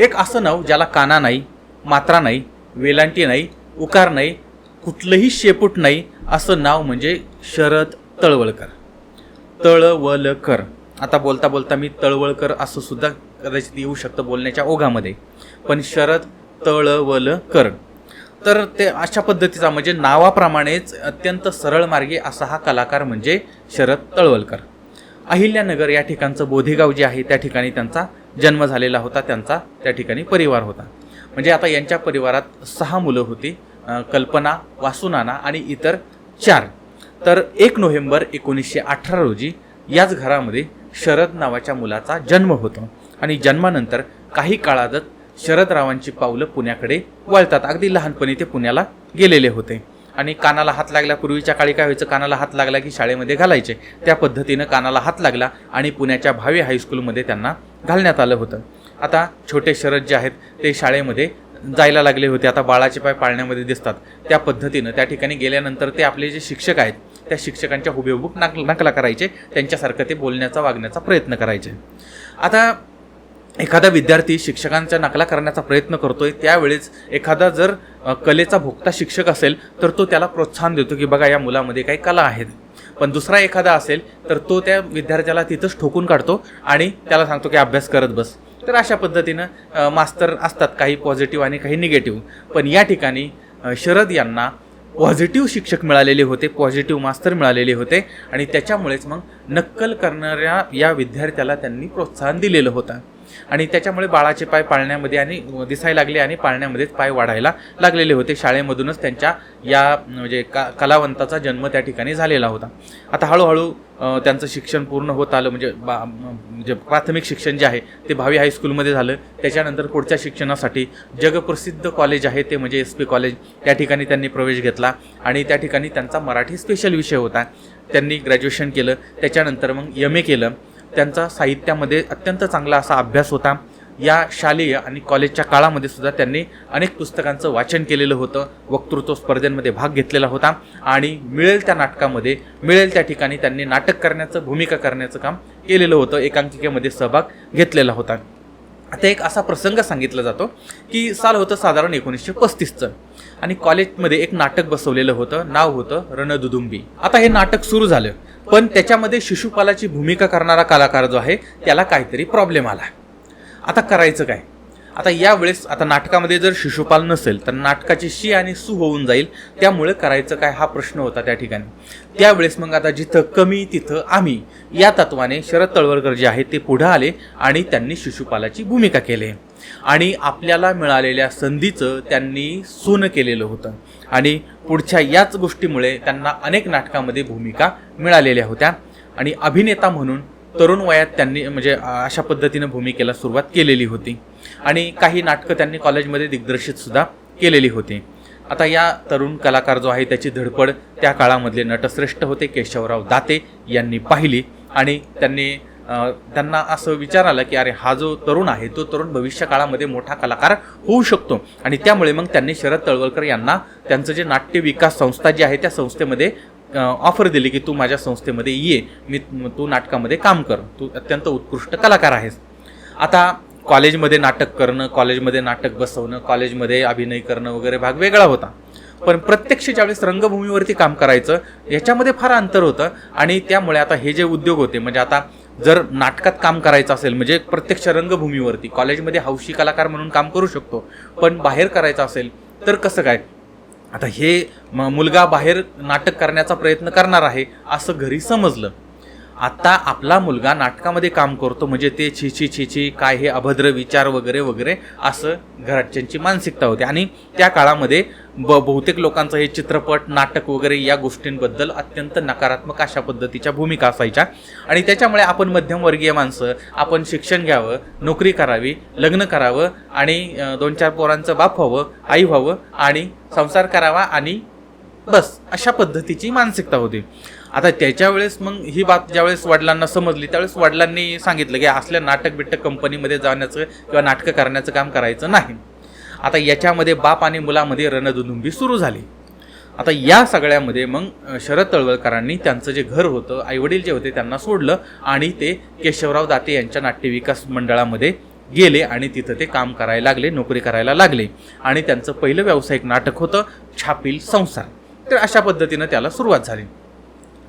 एक असं नाव ज्याला काना नाही मात्रा नाही वेलांटी नाही उकार नाही कुठलंही शेपूट नाही असं नाव म्हणजे शरद तळवळकर. तळवलकर. आता बोलता बोलता मी तळवळकर असं सुद्धा कदाचित येऊ शकतं बोलण्याच्या ओघामध्ये. पण शरद तळवलकर. तर ते अशा पद्धतीचा म्हणजे नावाप्रमाणेच अत्यंत सरळ मार्गी असा हा कलाकार म्हणजे शरद तळवलकर. अहिल्यानगर या ठिकाणचं बोधेगाव जे आहे त्या ठिकाणी त्यांचा जन्म झालेला होता त्यांचा त्या ठिकाणी परिवार होता. म्हणजे आता यांच्या परिवारात सहा मुलं होती कल्पना वासुनाना आणि इतर चार. तर एक नोव्हेंबर एकोणीसशे अठरा रोजी याच घरामध्ये शरद नावाच्या मुलाचा जन्म होतो. आणि जन्मानंतर काही काळातच शरदरावांची पावलं पुण्याकडे वळतात. अगदी लहानपणी ते पुण्याला गेलेले होते. आणि कानाला हात लागला पूर्वीच्या काळी काय व्हायचं? कानाला हात लागला की शाळेमध्ये घालायचे. त्या पद्धतीनं कानाला हात लागला आणि पुण्याच्या भावी हायस्कूलमध्ये त्यांना घालण्यात आलं होतं. आता छोटे शरद जे आहेत ते शाळेमध्ये जायला लागले होते. आता बाळाचे पाय पाळण्यामध्ये दिसतात. त्या पद्धतीनं त्या ठिकाणी गेल्यानंतर ते आपले जे शिक्षक आहेत त्या शिक्षकांच्या हुबेहूब नाक नकला करायचे त्यांच्यासारखं ते बोलण्याचा वागण्याचा प्रयत्न करायचे. आता एखादा विद्यार्थी शिक्षकांच्या नकला करण्याचा प्रयत्न करतोय त्यावेळेस एखादा जर कलेचा भोगता शिक्षक असेल तर तो त्याला प्रोत्साहन देतो की बघा या मुलामध्ये काही कला आहेत. पण दुसरा एखादा असेल तर तो त्या विद्यार्थ्याला तिथंच ठोकून काढतो आणि त्याला सांगतो की अभ्यास करत बस. तर अशा पद्धतीनं मास्तर असतात काही पॉझिटिव्ह आणि काही निगेटिव्ह पण या ठिकाणी शरद यांना पॉझिटिव्ह शिक्षक मिळालेले होते पॉझिटिव्ह मास्तर मिळालेले होते आणि त्याच्यामुळेच मग नक्कल करणाऱ्या या विद्यार्थ्याला त्यांनी प्रोत्साहन दिलेलं होतं. आणि त्याच्यामुळे बाळाचे पाय पाळण्यामध्ये आणि दिसायला लागले आणि पाळण्यामध्येच पाय वाढायला लागलेले होते. शाळेमधूनच त्यांच्या या म्हणजे का कलावंताचा जन्म त्या ठिकाणी झालेला होता. आता हळूहळू त्यांचं शिक्षण पूर्ण होत आलं. म्हणजे बा म्हणजे प्राथमिक शिक्षण जे आहे ते भावी हायस्कूलमध्ये झालं. त्याच्यानंतर पुढच्या शिक्षणासाठी जगप्रसिद्ध कॉलेज आहे ते म्हणजे एस पी कॉलेज. त्या ठिकाणी त्यांनी प्रवेश घेतला आणि त्या ठिकाणी त्यांचा मराठी स्पेशल विषय होता. त्यांनी ग्रॅज्युएशन केलं. त्याच्यानंतर मग एम ए केलं. त्यांचा साहित्यामध्ये अत्यंत चांगला असा अभ्यास होता. या शालेय आणि कॉलेजच्या काळामध्ये सुद्धा त्यांनी अनेक पुस्तकांचं वाचन केलेलं होतं. वक्तृत्व स्पर्धेमध्ये भाग घेतलेला होता आणि मिळेल त्या नाटकामध्ये मिळेल त्या ठिकाणी त्यांनी नाटक करण्याचं भूमिका करण्याचं काम केलेलं होतं. एकांकिकेमध्ये सहभाग घेतलेला होता. आता एक असा प्रसंग सांगितला जातो की साल होतं साधारण एकोणीसशे पस्तीसचं आणि कॉलेजमध्ये एक नाटक बसवलेलं होतं नाव होतं रणदुदुंबी. आता हे नाटक सुरू झालं पण त्याच्यामध्ये शिशुपालाची भूमिका करणारा कलाकार जो आहे त्याला काहीतरी प्रॉब्लेम आला. आता करायचं काय? आता यावेळेस आता नाटकामध्ये जर शिशुपाल नसेल तर नाटकाची शी आणि सू होऊन जाईल त्यामुळे करायचं काय हा प्रश्न होता त्या ठिकाणी. त्यावेळेस मग आता जिथं कमी तिथं आम्ही या तत्वाने शरद तळवळकर जे आहेत ते पुढे आले आणि त्यांनी शिशुपालाची भूमिका केली. आणि आपल्याला मिळालेल्या संधीचं त्यांनी सोनं केलेलं होतं. आणि पुढच्या याच गोष्टीमुळे त्यांना अनेक नाटकामध्ये भूमिका मिळालेल्या होत्या. आणि अभिनेता म्हणून तरुण वयात त्यांनी म्हणजे अशा पद्धतीनं भूमिकेला सुरुवात केलेली होती. आणि काही नाटकं त्यांनी कॉलेजमध्ये दिग्दर्शित सुद्धा केलेली होती. आता या तरुण कलाकार जो आहे त्याची धडपड त्या काळामधले नटश्रेष्ठ होते केशवराव दाते यांनी पाहिली. आणि त्यांनी त्यांना असं विचार आला की अरे हा जो तरुण आहे तो तरुण भविष्य काळामध्ये मोठा कलाकार होऊ शकतो. आणि त्यामुळे मग त्यांनी शरद तळवलकर यांना त्यांचं जे नाट्य विकास संस्था जी आहे त्या संस्थेमध्ये ऑफर दिली की तू माझ्या संस्थेमध्ये ये मी तू नाटकामध्ये काम कर तू अत्यंत उत्कृष्ट कलाकार आहेस. आता कॉलेजमध्ये नाटक करणं कॉलेजमध्ये नाटक बसवणं कॉलेजमध्ये अभिनय करणं वगैरे भाग वेगळा होता. पण प्रत्यक्ष ज्यावेळेस रंगभूमीवरती काम करायचं याच्यामध्ये फार अंतर होतं आणि त्यामुळे आता हे जे उद्योग होते म्हणजे आता जर नाटकात काम करायचं असेल म्हणजे प्रत्यक्ष रंगभूमीवरती कॉलेजमध्ये हौशी कलाकार म्हणून काम करू शकतो पण बाहेर करायचं असेल तर कसं काय? आता हे म- मुलगा बाहेर नाटक करण्याचा प्रयत्न करणार आहे असं घरी समजलं. आत्ता आपला मुलगा नाटकामध्ये काम करतो म्हणजे ते छिछी छिछी काय हे अभद्र विचार वगैरे वगैरे असं घरच्यांची मानसिकता होती. आणि त्या काळामध्ये ब बहुतेक लोकांचं हे चित्रपट नाटक वगैरे या गोष्टींबद्दल अत्यंत नकारात्मक अशा पद्धतीच्या भूमिका असायच्या. आणि त्याच्यामुळे आपण मध्यमवर्गीय माणसं आपण शिक्षण घ्यावं नोकरी करावी लग्न करावं आणि दोन चार पोरांचं बाप व्हावं आई व्हावं आणि संसार करावा आणि बस अशा पद्धतीची मानसिकता होती. आता त्याच्या वेळेस मग ही बात ज्यावेळेस वडिलांना समजली त्यावेळेस वडिलांनी सांगितलं की असल्या नाटक बिटक कंपनीमध्ये जाण्याचं किंवा नाटकं करण्याचं काम करायचं नाही. आता याच्यामध्ये बाप आणि मुलामध्ये रणधुंबी सुरू झाली. आता या सगळ्यामध्ये मग शरद तळवळकरांनी त्यांचं जे घर होतं आईवडील जे होते त्यांना सोडलं आणि ते केशवराव दाते यांच्या नाट्य विकास मंडळामध्ये गेले आणि तिथं ते काम करायला लागले नोकरी करायला लागले. आणि त्यांचं पहिलं व्यावसायिक नाटक होतं छापील संसार. तर अशा पद्धतीनं त्याला सुरुवात झाली.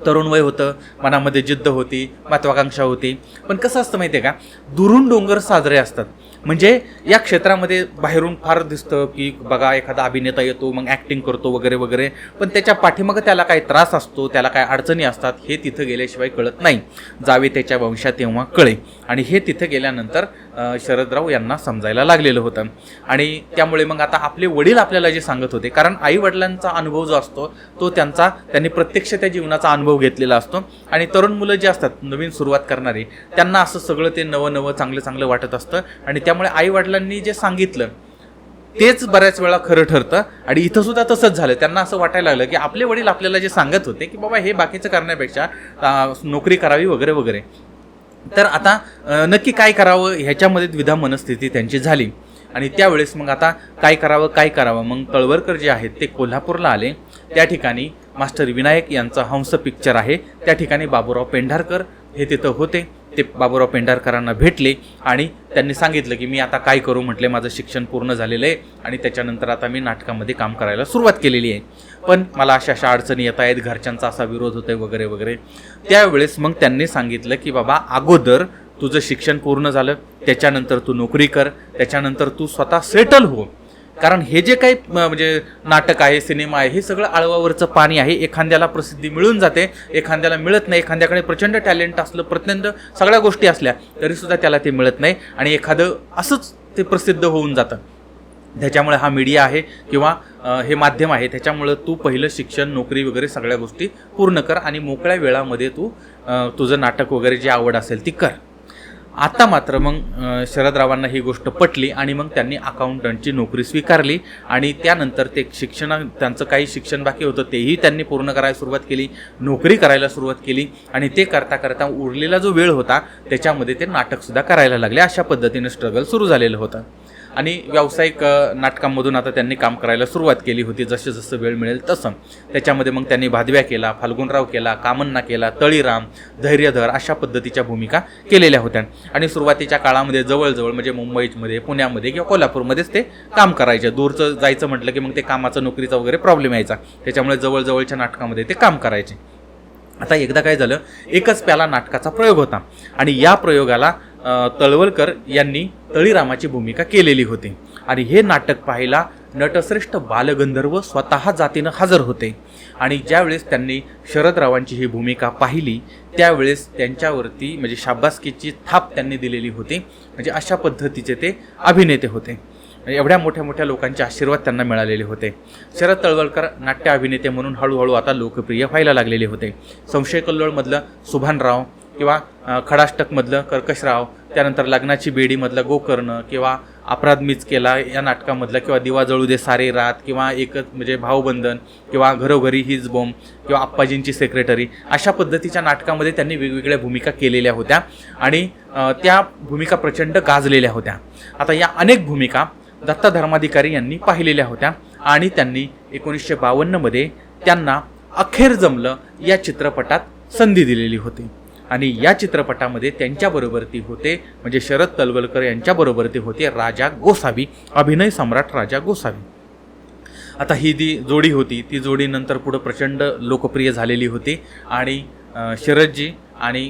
तरुण वय होतं मनामध्ये जिद्द होती महत्वाकांक्षा होती. पण कसं असतं माहिती आहे का? दुरून डोंगर साजरे असतात. म्हणजे या क्षेत्रामध्ये बाहेरून फार दिसतं की बघा एखादा अभिनेता येतो मग ॲक्टिंग करतो वगैरे वगैरे. पण त्याच्या पाठीमागं त्याला काय त्रास असतो त्याला काय अडचणी असतात हे तिथं गेल्याशिवाय कळत नाही. जावे त्याच्या वंशात तेव्हा कळे. आणि हे तिथं गेल्यानंतर शरदराव यांना समजायला लागलेलं होतं. आणि त्यामुळे मग आता आपले वडील आपल्याला जे सांगत होते कारण आई वडिलांचा अनुभव जो असतो तो त्यांचा त्यांनी प्रत्यक्ष त्या जीवनाचा अनुभव घेतलेला असतो. आणि तरुण मुलं जे असतात नवीन सुरुवात करणारी त्यांना असं सगळं ते नवं नवं चांगलं चांगलं वाटत असतं. आणि त्यामुळे आई वडिलांनी जे सांगितलं तेच बऱ्याच वेळा खरं ठरतं. आणि इथं सुद्धा तसंच झालं. त्यांना असं वाटायला लागलं की आपले वडील आपल्याला जे सांगत होते की बाबा हे बाकीचं करण्यापेक्षा नोकरी करावी वगैरे वगैरे. तर आता नक्की काय करावं ह्याच्यामध्ये द्विधा मनस्थिती त्यांची झाली. आणि त्यावेळेस मग आता काय करावं काय करावं? मग कळवरकर जे आहेत ते कोल्हापूरला आले. त्या ठिकाणी मास्टर विनायक यांचा हंस पिक्चर आहे. त्या ठिकाणी बाबूराव पेंढारकर हे तिथं होते. ते बाबूराव पेंढारकरांना भेटले आणि त्यांनी सांगितलं की मी आता काय करू म्हटले माझं शिक्षण पूर्ण झालेलं आहे आणि त्याच्यानंतर आता मी नाटकामध्ये काम करायला सुरुवात केलेली आहे. पण मला अशा अशा अडचणी येत आहेत घरच्यांचा असा विरोध होतोय वगैरे वगैरे. त्यावेळेस मग त्यांनी सांगितलं की बाबा अगोदर तुझं शिक्षण पूर्ण झालं त्याच्यानंतर तू नोकरी कर त्याच्यानंतर तू स्वतः सेटल हो. कारण हे जे काही म्हणजे नाटक आहे सिनेमा आहे हे सगळं आळवावरचं पाणी आहे. एखाद्याला प्रसिद्धी मिळून जाते एखाद्याला मिळत नाही एखाद्याकडे प्रचंड टॅलेंट असलं प्रचंड सगळ्या गोष्टी असल्या तरीसुद्धा त्याला ते मिळत नाही. आणि एखादं असंच ते प्रसिद्ध होऊन जातं. त्याच्यामुळे हा मीडिया आहे किंवा हे माध्यम आहे. त्याच्यामुळं तू पहिलं शिक्षण नोकरी वगैरे सगळ्या गोष्टी पूर्ण कर आणि मोकळ्या वेळामध्ये तू तुझं नाटक वगैरे जी आवड असेल ती कर. आता मात्र मग शरदरावांना ही गोष्ट पटली आणि मग त्यांनी अकाउंटंटची नोकरी स्वीकारली आणि त्यानंतर ते शिक्षण त्यांचं काही शिक्षण बाकी होतं तेही त्यांनी पूर्ण करायला सुरुवात केली नोकरी करायला सुरुवात केली आणि ते करता करता उरलेला जो वेळ होता त्याच्यामध्ये ते नाटकसुद्धा करायला लागले. अशा पद्धतीनं स्ट्रगल सुरू झालेलं होतं. आणि व्यावसायिक नाटकांमधून आता त्यांनी काम करायला सुरुवात केली होती. जसं जसं वेळ मिळेल तसं. त्याच्यामध्ये मग त्यांनी भादव्या केला फाल्गुनराव केला कामन्ना केला तळीराम धैर्यधर अशा पद्धतीच्या भूमिका केलेल्या होत्या. आणि सुरुवातीच्या काळामध्ये जवळजवळ म्हणजे मुंबईमध्ये पुण्यामध्ये किंवा कोल्हापूरमध्येच ते काम करायचे. दूरचं जायचं म्हटलं की मग ते कामाचं नोकरीचा वगैरे प्रॉब्लेम यायचा. त्याच्यामुळे जवळजवळच्या नाटकामध्ये ते काम करायचे. आता एकदा काय झालं? एकच प्याला नाटकाचा प्रयोग होता. आणि या प्रयोगाला तळवलकर यांनी तळीरामाची भूमिका केलेली होती. आणि हे नाटक पाहायला नटश्रेष्ठ बालगंधर्व स्वतः जातीनं हजर होते. आणि ज्यावेळेस त्यांनी शरदरावांची ही भूमिका पाहिली त्यावेळेस त्यांच्यावरती म्हणजे शाबासकीची थाप त्यांनी दिलेली होती. म्हणजे अशा पद्धतीचे ते अभिनेते होते. एवढ्या मोठ्या मोठ्या लोकांचे आशीर्वाद त्यांना मिळालेले होते. शरद तळवलकर नाट्य अभिनेते म्हणून हळूहळू आता लोकप्रिय व्हायला लागलेले होते. संशय कल्लोळमधलं सुभानराव किंवा खडाष्टकमधलं कर्कशराव त्यानंतर लग्नाची बेडीमधलं गोकर्ण किंवा अपराध मीच केला या नाटकामधलं किंवा दिवा जळू दे सारे रात किंवा एकच म्हणजे भाऊबंधन किंवा घरोघरी हिज बॉम्ब किंवा आप्पाजींची सेक्रेटरी अशा पद्धतीच्या नाटकामध्ये त्यांनी वेगवेगळ्या भूमिका केलेल्या होत्या आणि त्या भूमिका प्रचंड गाजलेल्या होत्या. आता या अनेक भूमिका दत्ता धर्माधिकारी यांनी पाहिलेल्या होत्या आणि त्यांनी एकोणीसशे बावन्नमध्ये त्यांना अखेर जमलं या चित्रपटात संधी दिलेली होती. आणि या चित्रपटामध्ये त्यांच्याबरोबर ती होते म्हणजे शरद तलवलकर यांच्याबरोबर ते होते राजा गोसावी अभिनय सम्राट राजा गोसावी. आता ही जी जोडी होती ती जोडी नंतर पुढं प्रचंड लोकप्रिय झालेली होती आणि शरदजी आणि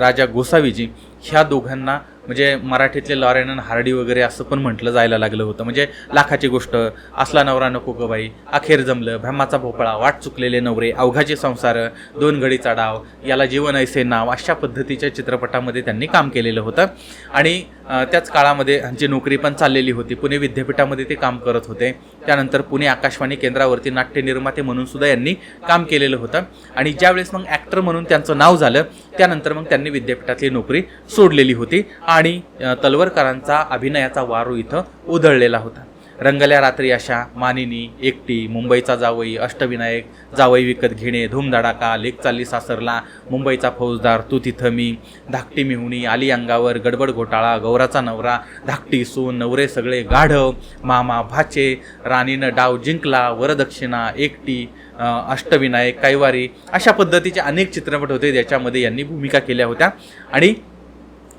राजा गोसावीजी ह्या दोघांना म्हणजे मराठीतले लॉरेन हार्डी वगैरे असं पण म्हटलं जायला लागलं होतं. म्हणजे लाखाची गोष्ट असला नवरा नको ग बाई अखेर जमलं भ्रमाचा भोपळा वाट चुकलेले नवरे अवघाचे संसार दोन घडीचा डाव याला जीवन ऐसे नाव अशा पद्धतीच्या चित्रपटामध्ये त्यांनी काम केलेलं होतं. आणि त्याच काळामध्ये ह्यांची नोकरी पण चाललेली होती. पुणे विद्यापीठामध्ये ते काम करत होते. त्यानंतर पुणे आकाशवाणी केंद्रावरती नाट्य निर्माते म्हणून सुद्धा यांनी काम केलेलं होतं. आणि ज्यावेळेस मग ॲक्टर म्हणून त्यांचं नाव झालं त्यानंतर मग त्यांनी विद्यापीठातली नोकरी सोडलेली होती आणि तलवरकरांचा अभिनयाचा वारू इथं उधळलेला होता. रंगल्या रात्री अशा मानिनी एकटी मुंबईचा जावई अष्टविनायक जावई विकत घेणे धूमधडाका लेक चालली सासरला मुंबईचा फौजदार तू तिथं मी धाकटी मिहुणी आली अंगावर गडबड घोटाळा गौराचा नवरा धाकटी सून नवरे सगळे गाढव मामा भाचे राणीनं डाव जिंकला वरदक्षिणा एकटी अष्टविनायक कैवारी अशा पद्धतीचे अनेक चित्रपट होते ज्याच्यामध्ये यांनी भूमिका केल्या होत्या. आणि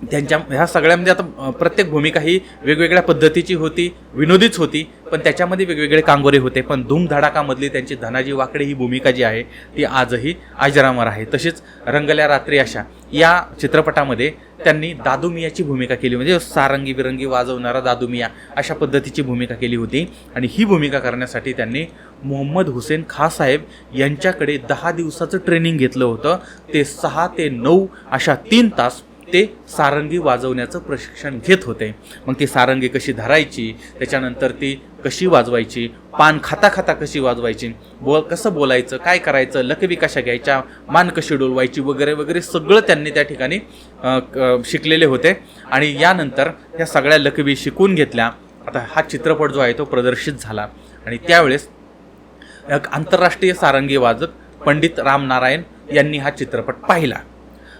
त्यांच्या ह्या सगळ्यामध्ये आता प्रत्येक भूमिका ही वेगवेगळ्या पद्धतीची होती विनोदीच होती पण त्याच्यामध्ये वेगवेगळे कांगोरे होते. पण धूमधडाकामधली त्यांची धनाजी वाकडे ही भूमिका जी आहे ती आजही आजरामर आहे. तशीच रंगल्या रात्री अशा या चित्रपटामध्ये त्यांनी दादुमियाची भूमिका केली. म्हणजे सारंगी बिरंगी वाजवणारा दादुमिया अशा पद्धतीची भूमिका केली होती. आणि ही भूमिका करण्यासाठी त्यांनी मोहम्मद हुसेन खासाहेब यांच्याकडे दहा दिवसाचं ट्रेनिंग घेतलं होतं. ते सहा ते नऊ अशा तीन तास ते सारंगी वाजवण्याचं प्रशिक्षण घेत होते. मग ती सारंगी कशी धरायची त्याच्यानंतर ती कशी वाजवायची पान खाता खाता कशी वाजवायची बोल कसं बोलायचं काय करायचं लकबी कशा घ्यायच्या मान कशी डोलवायची वगैरे वगैरे सगळं त्यांनी त्या ठिकाणी क- शिकलेले होते. आणि यानंतर ह्या सगळ्या लकबी शिकून घेतल्या. आता हा चित्रपट जो आहे तो प्रदर्शित झाला. आणि त्यावेळेस एक आंतरराष्ट्रीय सारंगी वाजक पंडित रामनारायण यांनी हा चित्रपट पाहिला.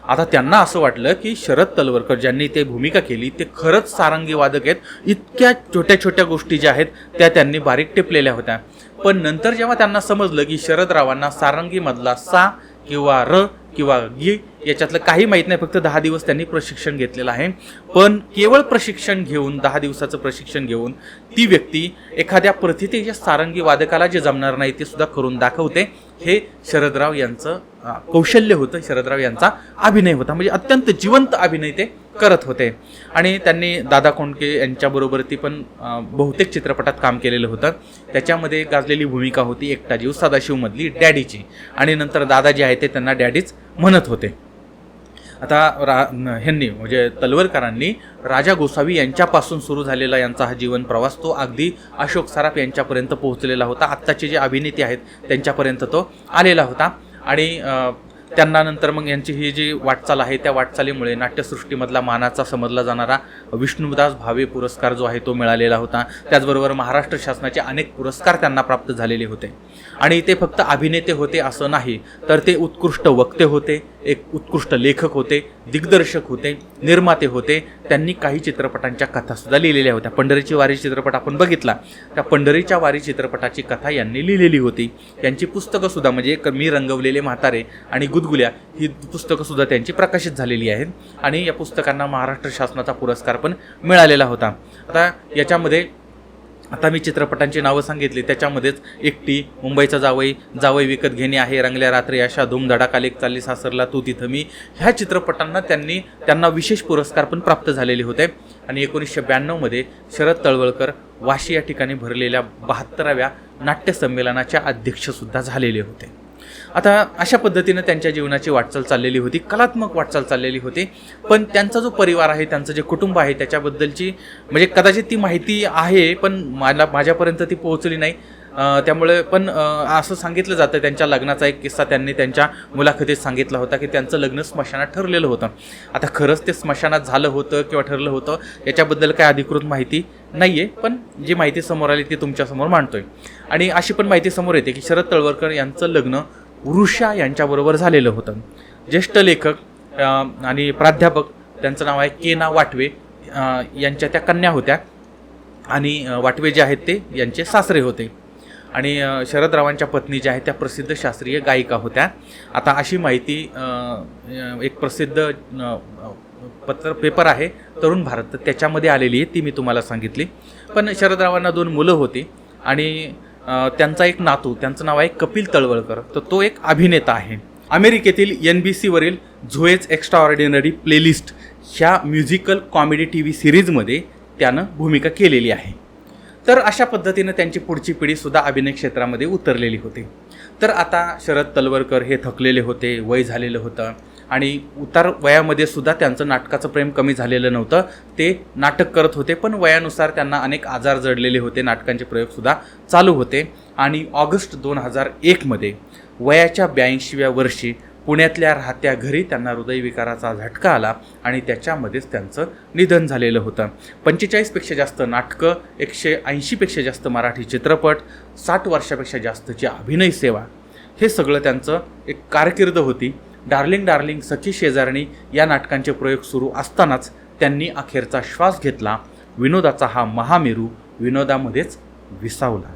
आता त्यांना असं वाटलं की शरद तलवरकर ज्यांनी ते भूमिका केली ते खरंच सारंगी वादक आहेत. इतक्या छोट्या छोट्या गोष्टी ज्या आहेत त्या त्यांनी बारीक टिपलेल्या होत्या. पण नंतर जेव्हा त्यांना समजलं की शरदरावांना सारंगीमधला सा किंवा र किंवा गी याच्यातलं काही माहीत नाही फक्त दहा दिवस त्यांनी प्रशिक्षण घेतलेलं आहे. पण केवळ प्रशिक्षण घेऊन दहा दिवसाचं प्रशिक्षण घेऊन ती व्यक्ती एखाद्या प्रथितेच्या सारंगी वादकाला जे जमणार नाही ते सुद्धा करून दाखवते. हे शरदराव यांचं कौशल्य होतं. शरदराव यांचा अभिनय होता. म्हणजे अत्यंत जिवंत अभिनय ते करत होते. आणि त्यांनी दादा कोंडके यांच्याबरोबर ती पण बहुतेक चित्रपटात काम केलेलं होतं. त्याच्यामध्ये गाजलेली भूमिका होती एकटा जीव सदाशिवमधली डॅडीची. आणि नंतर दादा जे आहे ते त्यांना डॅडीच म्हणत होते. आता रा ह्यांनी म्हणजे तलवरकरांनी राजा गोसावी यांच्यापासून सुरू झालेला यांचा हा जीवन प्रवास तो अगदी अशोक सराफ यांच्यापर्यंत पोहोचलेला होता. आत्ताचे जे अभिनेते आहेत त्यांच्यापर्यंत तो आलेला होता. आणि त्यांना नंतर मग यांची ही जी वाटचाल आहे त्या वाटचालीमुळे नाट्यसृष्टीमधला मानाचा समजला जाणारा विष्णुदास भावे पुरस्कार जो आहे तो मिळालेला होता. त्याचबरोबर महाराष्ट्र शासनाचे अनेक पुरस्कार त्यांना प्राप्त झालेले होते. आणि ते फक्त अभिनेते होते असं नाही तर ते उत्कृष्ट वक्ते होते. एक उत्कृष्ट लेखक होते दिग्दर्शक होते निर्माते होते. त्यांनी काही चित्रपटांच्या कथासुद्धा लिहिलेल्या होत्या. पंढरीची वारी चित्रपट आपण बघितला. त्या पंढरीच्या वारी चित्रपटाची कथा यांनी लिहिलेली होती. यांची पुस्तकंसुद्धा म्हणजे एक मी रंगवलेले म्हातारे आणि गुदगुल्या ही पुस्तकंसुद्धा त्यांची प्रकाशित झालेली आहेत. आणि या पुस्तकांना महाराष्ट्र शासनाचा पुरस्कार पण मिळालेला होता. आता याच्यामध्ये आता मी चित्रपटांची नावं सांगितली त्याच्यामध्येच एकटी मुंबईचा जावई जावई विकत घेणे आहे रंगल्या रात्री अशा धूमधडाकालेक चालली सासरला तू तिथं मी. ह्या चित्रपटांना त्यांनी त्यांना विशेष पुरस्कार पण प्राप्त झालेले होते. आणि एकोणीसशे ब्याण्णवमध्ये शरद तळवळकर वाशी या ठिकाणी भरलेल्या बहात्तराव्या नाट्यसंमेलनाच्या अध्यक्षसुद्धा झालेले होते. आता अशा पद्धतीनं त्यांच्या जीवनाची वाटचाल चाललेली होती कलात्मक वाटचाल चाललेली होती. पण त्यांचा जो परिवार आहे त्यांचं जे कुटुंब आहे त्याच्याबद्दलची म्हणजे कदाचित ती माहिती आहे पण मला माझ्यापर्यंत ती पोहोचली नाही. त्यामुळे पण असं सांगितलं जातं त्यांच्या लग्नाचा एक किस्सा त्यांनी त्यांच्या मुलाखतीत सांगितला होता की त्यांचं लग्न स्मशानात ठरलेलं होतं. आता खरंच ते स्मशानात झालं होतं किंवा ठरलं होतं याच्याबद्दल काय अधिकृत माहिती नाही आहे पण जी माहिती समोर आली ती तुमच्यासमोर मांडतोय. आणि अशी पण माहिती समोर येते की शरद तळवरकर यांचं लग्न वृषा यांच्याबरोबर झालेलं होतं. ज्येष्ठ लेखक आणि प्राध्यापक त्यांचं नाव आहे केना वाटवे यांच्या त्या कन्या होत्या. आणि वाटवे जे आहेत ते यांचे सासरे होते. आणि शरदरावांच्या पत्नी ज्या आहेत त्या प्रसिद्ध शास्त्रीय गायिका होत्या. आता अशी माहिती एक प्रसिद्ध पत्र पेपर आहे तरुण भारत. त्याच्यामध्ये आलेली आहे ती मी तुम्हाला सांगितली. पण शरदरावांना दोन मुलं होती. आणि त्यांचा एक नातू त्यांचं नाव आहे कपिल तळवळकर. तर तो एक अभिनेता आहे. अमेरिकेतील एन बी सीवरील झोएज एक्स्ट्रा ऑर्डिनरी प्लेलिस्ट ह्या म्युझिकल कॉमेडी टी व्ही सिरीजमध्ये त्यानं भूमिका केलेली आहे. तर अशा पद्धतीनं त्यांची पुढची पिढीसुद्धा अभिनय क्षेत्रामध्ये उतरलेली होती. तर आता शरद तलवरकर हे थकलेले होते वय झालेलं होतं. आणि उतार वयामध्ये सुद्धा त्यांचं नाटकाचं प्रेम कमी झालेलं नव्हतं. ते नाटक करत होते पण वयानुसार त्यांना अनेक आजार जडलेले होते नाटकांचे प्रयोगसुद्धा चालू होते. आणि ऑगस्ट दोन हजार एकमध्ये वयाच्या ब्याऐंशीव्या वर्षी पुण्यातल्या राहत्या घरी त्यांना हृदयविकाराचा झटका आला आणि त्याच्यामध्येच त्यांचं निधन झालेलं होतं. पंचेचाळीसपेक्षा जास्त नाटकं एकशे ऐंशीपेक्षा जास्त मराठी चित्रपट साठ वर्षापेक्षा जास्तची अभिनय सेवा हे सगळं त्यांचं एक कारकीर्द होती. डार्लिंग डार्लिंग सखी शेजारणी या नाटकांचे प्रयोग सुरू असतानाच त्यांनी अखेरचा श्वास घेतला. विनोदाचा हा महामेरू विनोदामध्येच विसावला.